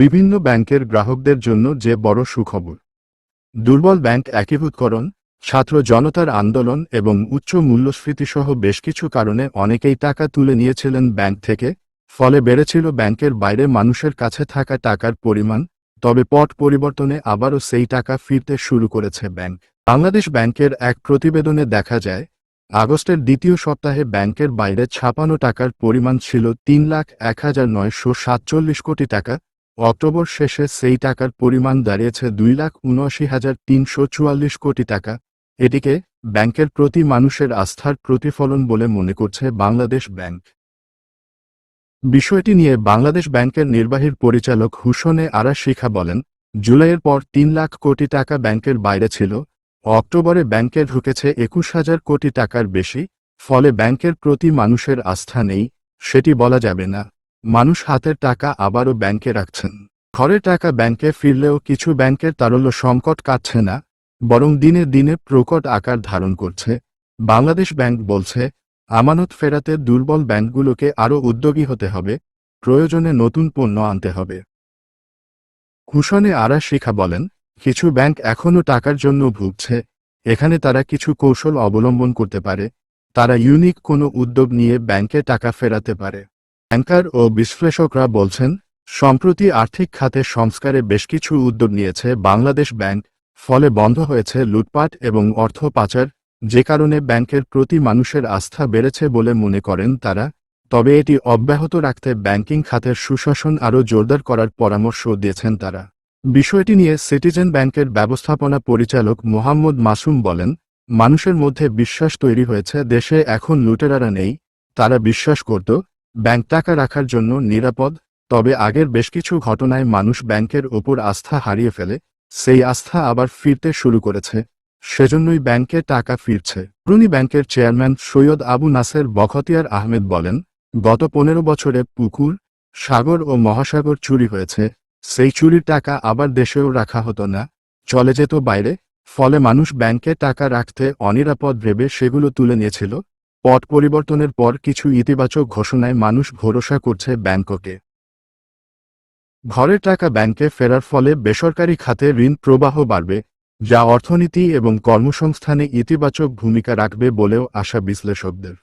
বিভিন্ন ব্যাংকের গ্রাহকদের জন্য যে বড় সুখবর। দুর্বল ব্যাংক একীভূতকরণ, ছাত্র জনতার আন্দোলন এবং উচ্চ মূল্যস্ফীতিসহ বেশ কিছু কারণে অনেকেই টাকা তুলে নিয়েছিলেন ব্যাংক থেকে, ফলে বেড়েছিল ব্যাংকের বাইরে মানুষের কাছে থাকা টাকার পরিমাণ, তবে পট পরিবর্তনে আবারও সেই টাকা ফিরতে শুরু করেছে ব্যাংক। বাংলাদেশ ব্যাংকের এক প্রতিবেদনে দেখা যায়, আগস্টের দ্বিতীয় সপ্তাহে ব্যাংকের বাইরে ছাপানো টাকার পরিমাণ ছিল তিন লাখ এক হাজার নয়শো সাতচল্লিশ কোটি টাকা অক্টোবর শেষে সেই টাকার পরিমাণ দাঁড়িয়েছে দুই লাখ উনআশি হাজার তিনশো চুয়াল্লিশ কোটি টাকা। এটিকে ব্যাংকের প্রতি মানুষের আস্থার প্রতিফলন বলে মনে করছে বাংলাদেশ ব্যাংক। বিষয়টি নিয়ে বাংলাদেশ ব্যাংকের নির্বাহীর পরিচালক হুসনে আরা শিখা বলেন, জুলাইয়ের পর তিন লাখ কোটি টাকা ব্যাংকের বাইরে ছিল, অক্টোবরে ব্যাংকে ঢুকেছে একুশ হাজার কোটি টাকার বেশি, ফলে ব্যাংকের প্রতি মানুষের আস্থা নেই, সেটি বলা যাবে না। মানুষ হাতের টাকা আবারও ব্যাংকে রাখছেন। ঘরের টাকা ব্যাংকে ফিরলেও কিছু ব্যাংকের তারল্য সংকট কাটছে না, বরং দিনে দিনে প্রকট আকার ধারণ করছে। বাংলাদেশ ব্যাংক বলছে, আমানত ফেরাতে দুর্বল ব্যাংকগুলোকে আরও উদ্যোগী হতে হবে, প্রয়োজনে নতুন পণ্য আনতে হবে। কুশনে আরা শিখা বলেন, কিছু ব্যাংক এখনও টাকার জন্য ভুগছে, এখানে তারা কিছু কৌশল অবলম্বন করতে পারে, তারা ইউনিক কোনো উদ্যোগ নিয়ে ব্যাংকে টাকা ফেরাতে পারে। ব্যাংকার ও বিশ্লেষকরা বলছেন, সম্প্রতি আর্থিক খাতে সংস্কারে বেশ কিছু উদ্যোগ নিয়েছে বাংলাদেশ ব্যাংক, ফলে বন্ধ হয়েছে লুটপাট এবং অর্থ পাচার, যে কারণে ব্যাংকের প্রতি মানুষের আস্থা বেড়েছে বলে মনে করেন তারা, তবে এটি অব্যাহত রাখতে ব্যাংকিং খাতের সুশাসন আরও জোরদার করার পরামর্শ দিয়েছেন তারা। বিষয়টি নিয়ে সিটিজেন ব্যাংকের ব্যবস্থাপনা পরিচালক মোহাম্মদ মাসুম বলেন, মানুষের মধ্যে বিশ্বাস তৈরি হয়েছে, দেশে এখন লুটেরারা নেই, তারা বিশ্বাস করত ব্যাংক টাকা রাখার জন্য নিরাপদ, তবে আগের বেশ কিছু ঘটনায় মানুষ ব্যাংকের ওপর আস্থা হারিয়ে ফেলে, সেই আস্থা আবার ফিরতে শুরু করেছে। সেজন্যই ব্যাংকে টাকা ফিরছে। রুনি ব্যাংকের চেয়ারম্যান সৈয়দ আবু নাসের বখতিয়ার আহমেদ বলেন, গত পনেরো বছরে পুকুর, সাগর ও মহাসাগর চুরি হয়েছে, সেই চুরির টাকা আবার দেশেও রাখা হতো না, চলে যেত বাইরে, ফলে মানুষ ব্যাংকে টাকা রাখতে অনিরাপদ ভেবে সেগুলো তুলে নিয়েছিল পট পরিবর্তনের পর কিছু ইতিবাচক ঘোষণায় মানুষ ভরসা করছে ব্যাংককে। ঘরের টাকা ব্যাংকে ফেরার ফলে বেসরকারি খাতে ঋণ প্রবাহ বাড়বে, যা অর্থনীতি এবং কর্মসংস্থানে ইতিবাচক ভূমিকা রাখবে বলেও আশা বিশ্লেষকদের।